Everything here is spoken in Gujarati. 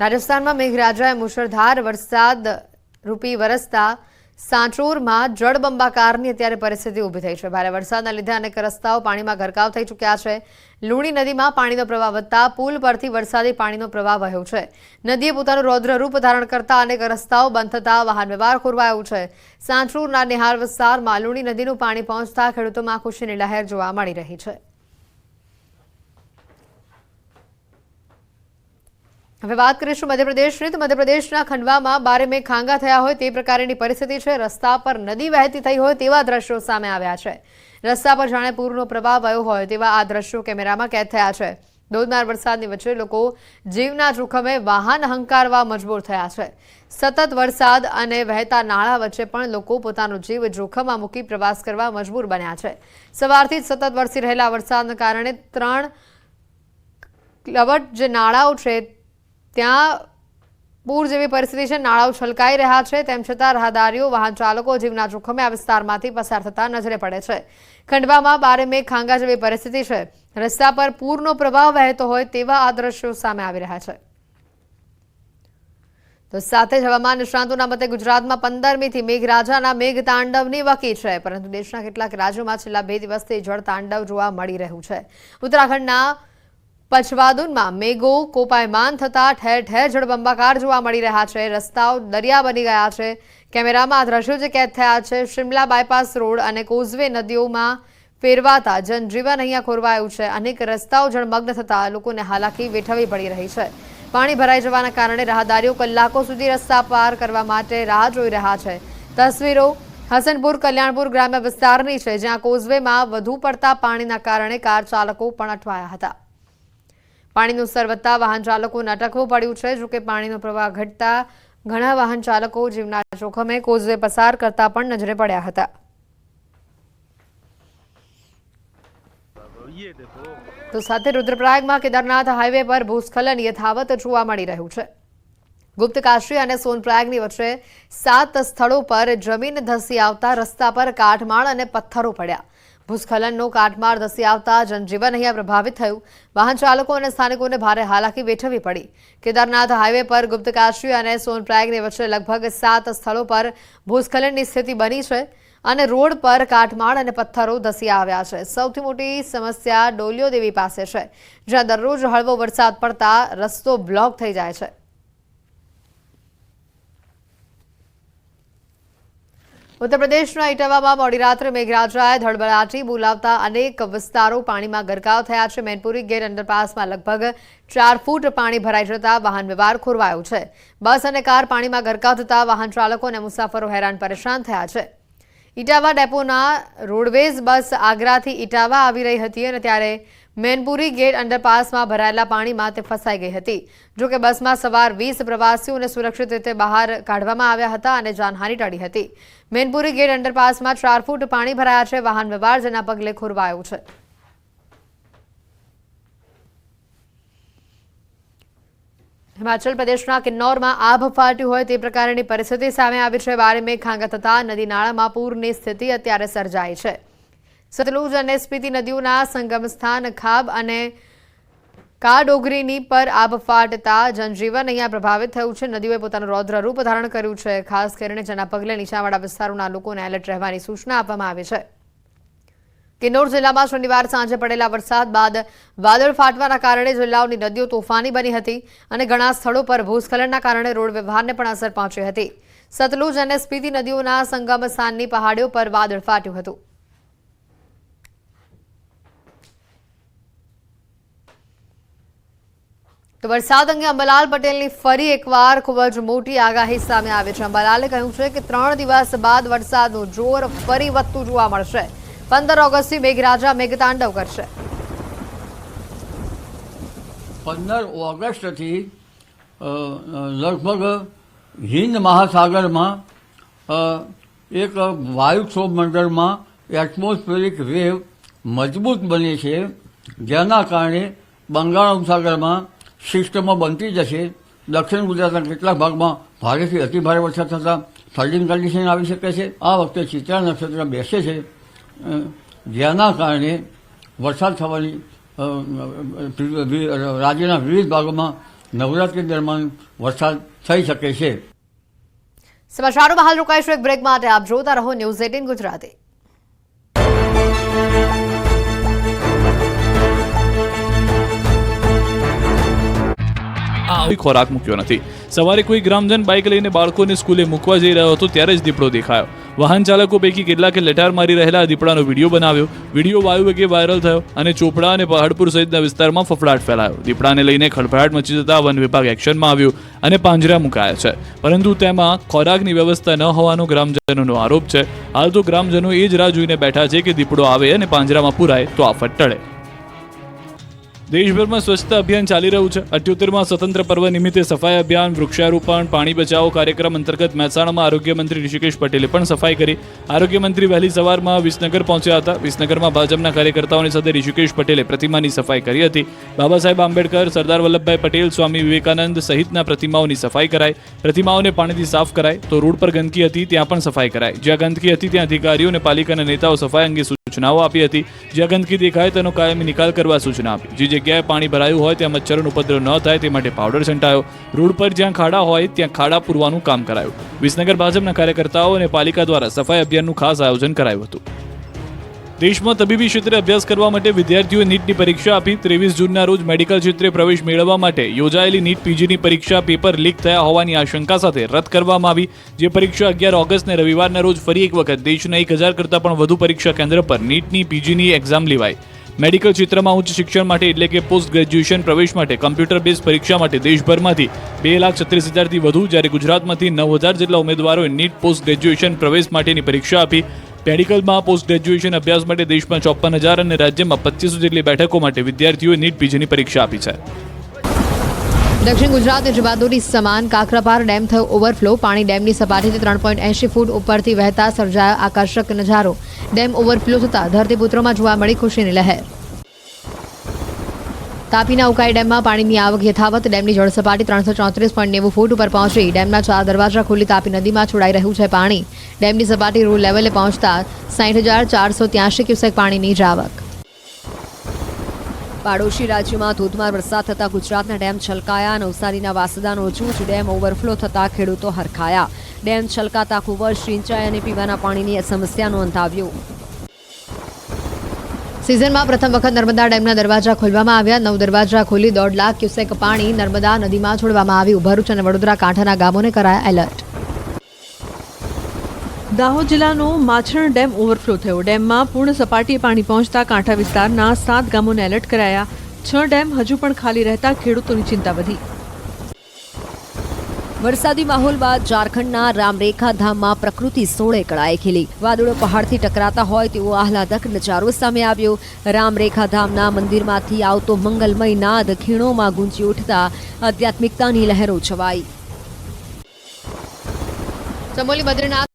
રાજસ્થાનમાં મેઘરાજાએ મુશળધાર વરસાદ રૂપી વરસતા સાંચોરમાં જળબંબાકારની અત્યારે પરિસ્થિતિ ઊભી થઈ છે. ભારે વરસાદના લીધે અનેક રસ્તાઓ પાણીમાં ગરકાવ થઈ ચૂક્યા છે. લુણી નદીમાં પાણીનો પ્રવાહ વધતા પુલ પરથી વરસાદી પાણીનો પ્રવાહ વહ્યો છે. નદીએ પોતાનું રૌદ્ર રૂપ ધારણ કરતા અનેક રસ્તાઓ બંધ થતા વાહન વ્યવહાર ખોરવાયો છે. સાંચોરના નિહાળ વિસ્તારમાં લુણી નદીનું પાણી પહોંચતા ખેડૂતોમાં ખુશીની લહેર જોવા મળી રહી છે. હવે વાત કરીશું મધ્યપ્રદેશની. તો મધ્યપ્રદેશના ખંડવામાં બારે મેં ખાંગા થયા હોય તે પ્રકારની પરિસ્થિતિ છે. રસ્તા પર નદી વહેતી થઈ હોય તેવા દ્રશ્યો સામે આવ્યા છે. રસ્તા પર જાણે પૂરનો પ્રવાહ વયો હોય તેવા આ દ્રશ્યો કેમેરામાં કેદ થયા છે. ધોધમાર વરસાદની વચ્ચે લોકો જીવના જોખમે વાહન હંકારવા મજબૂર થયા છે. સતત વરસાદ અને વહેતા નાળા વચ્ચે પણ લોકો પોતાનો જીવ જોખમમાં મૂકી પ્રવાસ કરવા મજબૂર બન્યા છે. સવારથી જ સતત વરસી રહેલા વરસાદના કારણે ત્રણ ક્લવટ જે નાળાઓ છે ત્યાં પૂર જેવી પરિસ્થિતિ છે, નાળાઓ છલકાઈ રહ્યા છે, તેમ છતાં રાહદારીઓ, વાહન ચાલકો જીવના જોખમે આ વિસ્તારમાંથી પસાર થતા નજરે પડે છે. ખંડવામાં બારે મેઘ ખાંગા જેવી પરિસ્થિતિ છે. રસ્તા પર પૂરનો પ્રભાવ વહેતો હોય તેવા આ દ્રશ્યો સામે આવી રહ્યા છે. તો સાથે જ હવામાન નિષ્ણાંતોના મતે ગુજરાતમાં પંદરમીથી મેઘરાજાના મેઘ તાંડવની વકી છે, પરંતુ દેશના કેટલાક રાજ્યોમાં છેલ્લા બે દિવસથી જળ તાંડવ જોવા મળી રહ્યું છે. ઉત્તરાખંડના પછવાદુનમાં મેઘો કોપાયમાન થતા ઠેર ઠેર જળબંબાકાર જોવા મળી રહ્યા છે. રસ્તાઓ દરિયા બની ગયા છે. કેમેરામાં દ્રશ્યો જે કેદ થયા છે. શિમલા બાયપાસ રોડ અને કોઝવે નદીઓમાં ફેરવાતા જનજીવન અહીંયા ખોરવાયું છે. અનેક રસ્તાઓ જળમગ્ન થતા લોકોને હાલાકી વેઠવી પડી રહી છે. પાણી ભરાઈ જવાના કારણે રાહદારીઓ કલાકો સુધી રસ્તા પાર કરવા માટે રાહ જોઈ રહ્યા છે. તસવીરો હસનપુર કલ્યાણપુર ગ્રામ્ય વિસ્તારની છે, જ્યાં કોઝવેમાં વધુ પડતા પાણીના કારણે કાર ચાલકો પણ અટવાયા હતા. પાણીનું સ્તર વધતા વાહન ચાલકોને અટકવું પડ્યું છે. જોકે પાણીનો પ્રવાહ ઘટતા ઘણા વાહન ચાલકો જીવના જોખમે કોઝવે પસાર કરતા પણ નજરે પડ્યા હતા. તો સાથે રુદ્રપ્રયાગમાં કેદારનાથ હાઈવે પર ભૂસ્ખલન યથાવત જોવા મળી રહ્યું છે. ગુપ્ત કાશી અને સોનપ્રયાગની વચ્ચે સાત સ્થળો પર જમીન ધસી આવતા રસ્તા પર કાટમાળ અને પથ્થરો પડ્યા. ભૂસ્ખલનનો કાટમાળ ધસી આવતા જનજીવન અહીંયા પ્રભાવિત થયું. વાહન ચાલકો અને સ્થાનિકોને ભારે હાલાકી વેઠવી પડી. કેદારનાથ હાઈવે પર ગુપ્તકાશી અને સોનપ્રાગની વચ્ચે લગભગ સાત સ્થળો પર ભૂસ્ખલનની સ્થિતિ બની છે અને રોડ પર કાટમાળ અને પથ્થરો ધસી આવ્યા છે. સૌથી મોટી સમસ્યા ડોલિયો દેવી પાસે છે, જ્યાં દરરોજ હળવો વરસાદ પડતા રસ્તો બ્લોક થઈ જાય છે. ઉત્તર પ્રદેશના ઇટાવામાં મોડી રાત્રે મેઘરાજાએ ધડબડાટી બોલાવતા અનેક વિસ્તારો પાણીમાં ગરકાવ થયા છે. મેનપુરી ગેટ અંડરપાસમાં લગભગ ચાર ફૂટ પાણી ભરાઈ જતા વાહન વ્યવહાર ખોરવાયો છે. બસ અને કાર પાણીમાં ગરકાવ થતા વાહન ચાલકો અને મુસાફરો હેરાન પરેશાન થયા છે. ઇટાવા ડેપોના રોડવેઝ બસ આગ્રાથી ઇટાવા આવી રહી હતી અને ત્યારે મેનપુરી ગેટ અંડરપાસમાં ભરાયેલા પાણીમાં તે ફસાઈ ગઈ હતી. જોકે બસમાં સવાર વીસ પ્રવાસીઓને સુરક્ષિત રીતે બહાર કાઢવામાં આવ્યા હતા અને જાનહાની ટળી હતી. મેનપુરી ગેટ અંડરપાસમાં ચાર ફૂટ પાણી ભરાયા છે. વાહન વ્યવહાર જેના પગલે ખોરવાયો છે. હિમાચલ પ્રદેશના કિન્નોરમાં આભ ફાટ્યું હોય તે પ્રકારની પરિસ્થિતિ સામે આવી છે. બારે મેઘ ખાંગા થતા નદી નાળામાં પૂરની સ્થિતિ અત્યારે સર્જાઈ છે. સતલુજ અને સ્પીતિ નદીઓના સંગમ સ્થાન ખાબ અને કાડોગરીની પર આબ જનજીવન અહીંયા પ્રભાવિત થયું છે. નદીઓએ પોતાનું રૌદ્ર રૂપ ધારણ કર્યું છે. ખાસ કરીને જેના પગલે નીચાણવાળા વિસ્તારોના લોકોને એલર્ટ રહેવાની સૂચના આપવામાં આવી છે. કિન્નોર જિલ્લામાં શનિવાર સાંજે પડેલા વરસાદ બાદ વાદળ ફાટવાના કારણે જિલ્લાઓની નદીઓ તોફાની બની હતી અને ઘણા સ્થળો પર ભૂસ્ખલનના કારણે રોડ વ્યવહારને પણ અસર પહોંચી હતી. સતલુજ અને સ્પીતિ નદીઓના સંગમ સ્થાનની પહાડીઓ પર વાદળ ફાટ્યું હતું. તો વરસાદ અંગે અંબલાલ પટેલની ફરી એકવાર ખૂબ જ મોટી આગાહી સામે આવી છે. અંબાલાલે કહ્યું છે કે ત્રણ દિવસ બાદ વરસાદનું જોર ફરી વધતું જોવા મળશે. પંદર ઓગસ્ટથી મેઘરાજા મેઘતાંડવ કરશે. પંદર ઓગસ્ટથી લગભગ હિન્દ મહાસાગરમાં એક વાયુક્ષોભ મંડળમાં એટમોસ્ફેરિક વેવ મજબૂત બને છે. જેના કારણે બંગાળ ઉપસાગરમાં સિસ્ટમો બનતી જશે દક્ષિણ ગુજરાતના કેટલાક ભાગમાં ભારેથી અતિભારે વરસાદ થતાં ફ્લડિંગ કન્ડિશન આવી શકે છે. આ વખતે ચિત્રા નક્ષત્ર બેસે છે. જેના કારણે વરસાદ થવાની રાજ્યના વિવિધ ભાગોમાં નવરાત્રી દરમિયાન વરસાદ થઈ શકે છે. સમાચારોમાં હાલ રોકાઈશું એક બ્રેક માટે. આપ જોતા રહો ન્યૂઝ એટીન ગુજરાતી. કોઈ ખોરાક મૂક્યો નથી. સવારે કોઈ ગ્રામજન બાઇક લઈને બાળકોને સ્કૂલે મૂકવા જઈ રહ્યો હતો ત્યારે જ દીપડો દેખાયો. વાહન ચાલકો પૈકી કેટલાકે લેટાર મારી રહેલા દીપડાનો વીડિયો બનાવ્યો. વીડિયો વાયુ વાયરલ થયો અને ચોપડા અને પહાડપુર સહિતના વિસ્તારમાં ફફડાટ ફેલાયો. દીપડાને લઈને ખળભળાટ મચી જતા વન વિભાગ એક્શનમાં આવ્યું અને પાંજરા મુકાયા છે. પરંતુ તેમાં ખોરાકની વ્યવસ્થા ન હોવાનો ગ્રામજનોનો આરોપ છે. હાલ તો ગ્રામજનો એ જ રાહ જોઈને બેઠા છે કે દીપડો આવે અને પાંજરામાં પુરાય તો આફત ટળે. દેશભરમાં સ્વચ્છતા અભિયાન ચાલી રહ્યું છે. અઠ્યોતેરમાં સ્વતંત્ર પર્વ નિમિત્તે સફાઈ અભિયાન, વૃક્ષારોપણ, પાણી બચાવો કાર્યક્રમ અંતર્ગત મહેસાણામાં આરોગ્ય મંત્રી ઋષિકેશ પટેલે પણ સફાઈ કરી. આરોગ્ય મંત્રી વહેલી સવારમાં વિસનગર પહોંચ્યા હતા. વિસનગરમાં ભાજપના કાર્યકર્તાઓની સાથે ઋષિકેશ પટેલે પ્રતિમાની સફાઈ કરી હતી. બાબા સાહેબ આંબેડકર, સરદાર વલ્લભભાઈ પટેલ, સ્વામી વિવેકાનંદ સહિતના પ્રતિમાઓની સફાઈ કરાઈ. પ્રતિમાઓને પાણીથી સાફ કરાય તો રોડ પર ગંદકી હતી, ત્યાં પણ સફાઈ કરાઈ. જ્યાં ગંદકી હતી, ત્યાં અધિકારીઓ અને પાલિકાના નેતાઓ સફાઈ અંગે સૂચનાઓ આપી હતી. જ્યાં ગંદકી દેખાય તેનો કાયમી નિકાલ કરવા સૂચના આપી. જે જગ્યાએ પાણી ભરાયું હોય ત્યાં મચ્છરોનો ઉપદ્રવ ન થાય તે માટે પાવડર છંટાયો. રોડ પર જ્યાં ખાડા હોય ત્યાં ખાડા પૂરવાનું કામ કરાયું. વિસનગર ભાજપના કાર્યકર્તાઓ અને પાલિકા દ્વારા સફાઈ અભિયાનનું ખાસ આયોજન કરાયું હતું. દેશમાં તબીબી ક્ષેત્રે અભ્યાસ કરવા માટે વિદ્યાર્થીઓએ નીટની પરીક્ષા આપી. ત્રેવીસ જૂનના રોજ મેડિકલ ક્ષેત્રે પ્રવેશ મેળવવા માટે યોજાયેલી નીટ પીજીની પરીક્ષા પેપર લીક થયા હોવાની આશંકા સાથે રદ કરવામાં આવી. જે પરીક્ષા અગિયાર ઓગસ્ટને રવિવારના રોજ ફરી એક વખત દેશના એક હજાર કરતાં પણ વધુ પરીક્ષા કેન્દ્ર પર નીટની પીજીની એક્ઝામ લેવાઈ મેડિકલ ક્ષેત્રમાં ઉચ્ચ શિક્ષણ માટે એટલે કે પોસ્ટ ગ્રેજ્યુએશન પ્રવેશ માટે કમ્પ્યુટર બેઝ પરીક્ષા માટે દેશભરમાંથી બે લાખ છત્રીસ હજારથી વધુ જ્યારે ગુજરાતમાંથી નવ હજાર જેટલા ઉમેદવારોએ નીટ પોસ્ટ ગ્રેજ્યુએશન પ્રવેશ માટેની પરીક્ષા આપી. મેડિકલમાં પોસ્ટ ગ્રેજ્યુએશન અભ્યાસ માટે દેશમાં ચોપન હજાર અને રાજ્યમાં પચીસો જેટલી બેઠકો માટે વિદ્યાર્થીઓએ નીટ પીજીની પરીક્ષા આપી છે. દક્ષિણ ગુજરાતની જવાદોરી સમાન કાકરાપાર ડેમ થયો ઓવરફ્લો. પાણી ડેમની સપાટીથી ત્રણ પોઈન્ટ એંશી ફૂટ ઉપરથી વહેતા સર્જાયો આકર્ષક નજારો. ડેમ ઓવરફ્લો થતાં ધરતીપુત્રોમાં જોવા મળી ખુશીની લહેર. તાપીના ઉકાઈ ડેમમાં પાણીની આવક યથાવત ડેમની જળસપાટી ત્રણસો ચોત્રીસ પોઈન્ટ નેવું ફૂટ ઉપર પહોંચી. ડેમના ચાર દરવાજા ખુલ્લી તાપી નદીમાં છોડાઈ રહ્યું છે પાણી. ડેમની સપાટી રૂ લેવલે પહોંચતા સાઠ હજાર ચારસો ત્યાંશી ક્યુસેક પાણીની જ આવક. પાડોશી રાજ્યમાં ધોધમાર વરસાદ થતા ગુજરાતના ડેમ છલકાયા. નવસારીના વાસદાનો જૂજ ડેમ ઓવરફ્લો થતા ખેડૂતો હરખાયા. ડેમ છલકાતા ખૂબ જ સિંચાઈ અને પીવાના પાણીની સમસ્યાનો અંત આવ્યો. સિઝનમાં પ્રથમ વખત નર્મદા ડેમના દરવાજા ખોલવામાં આવ્યા. નવ દરવાજા ખોલી દોઢ લાખ ક્યુસેક પાણી નર્મદા નદીમાં છોડવામાં આવ્યું ભરૂચ અને વડોદરા કાંઠાના ગામોને કરાયા એલર્ટ. દાહોદ જિલ્લાનો માછરણ ડેમ ઓવરફ્લો થયો. ડેમમાં પૂર્ણ સપાટીએ પાણી પહોંચતા કાંઠા વિસ્તારના સાત ગામોને એલર્ટ કરાયા. છ ડેમ હજુ પણ ખાલી રહેતા ખેડૂતોની ચિંતા વધી. વરસાદી માહોલ બાદ ઝારખંડના રામરેખા ધામમાં પ્રકૃતિ સોળે કળાએ ખીલી. વાદળો પહાડથી ટકરાતા હોય તેવો આહલાદક નજારો સામે આવ્યો. રામરેખા ધામના મંદિરમાંથી આવતો મંગલમય નાદ ખીણોમાં ગુંજી ઉઠતા આધ્યાત્મિકતાની લહેરો છવાઈ. ચમોલી બદ્રીનાથ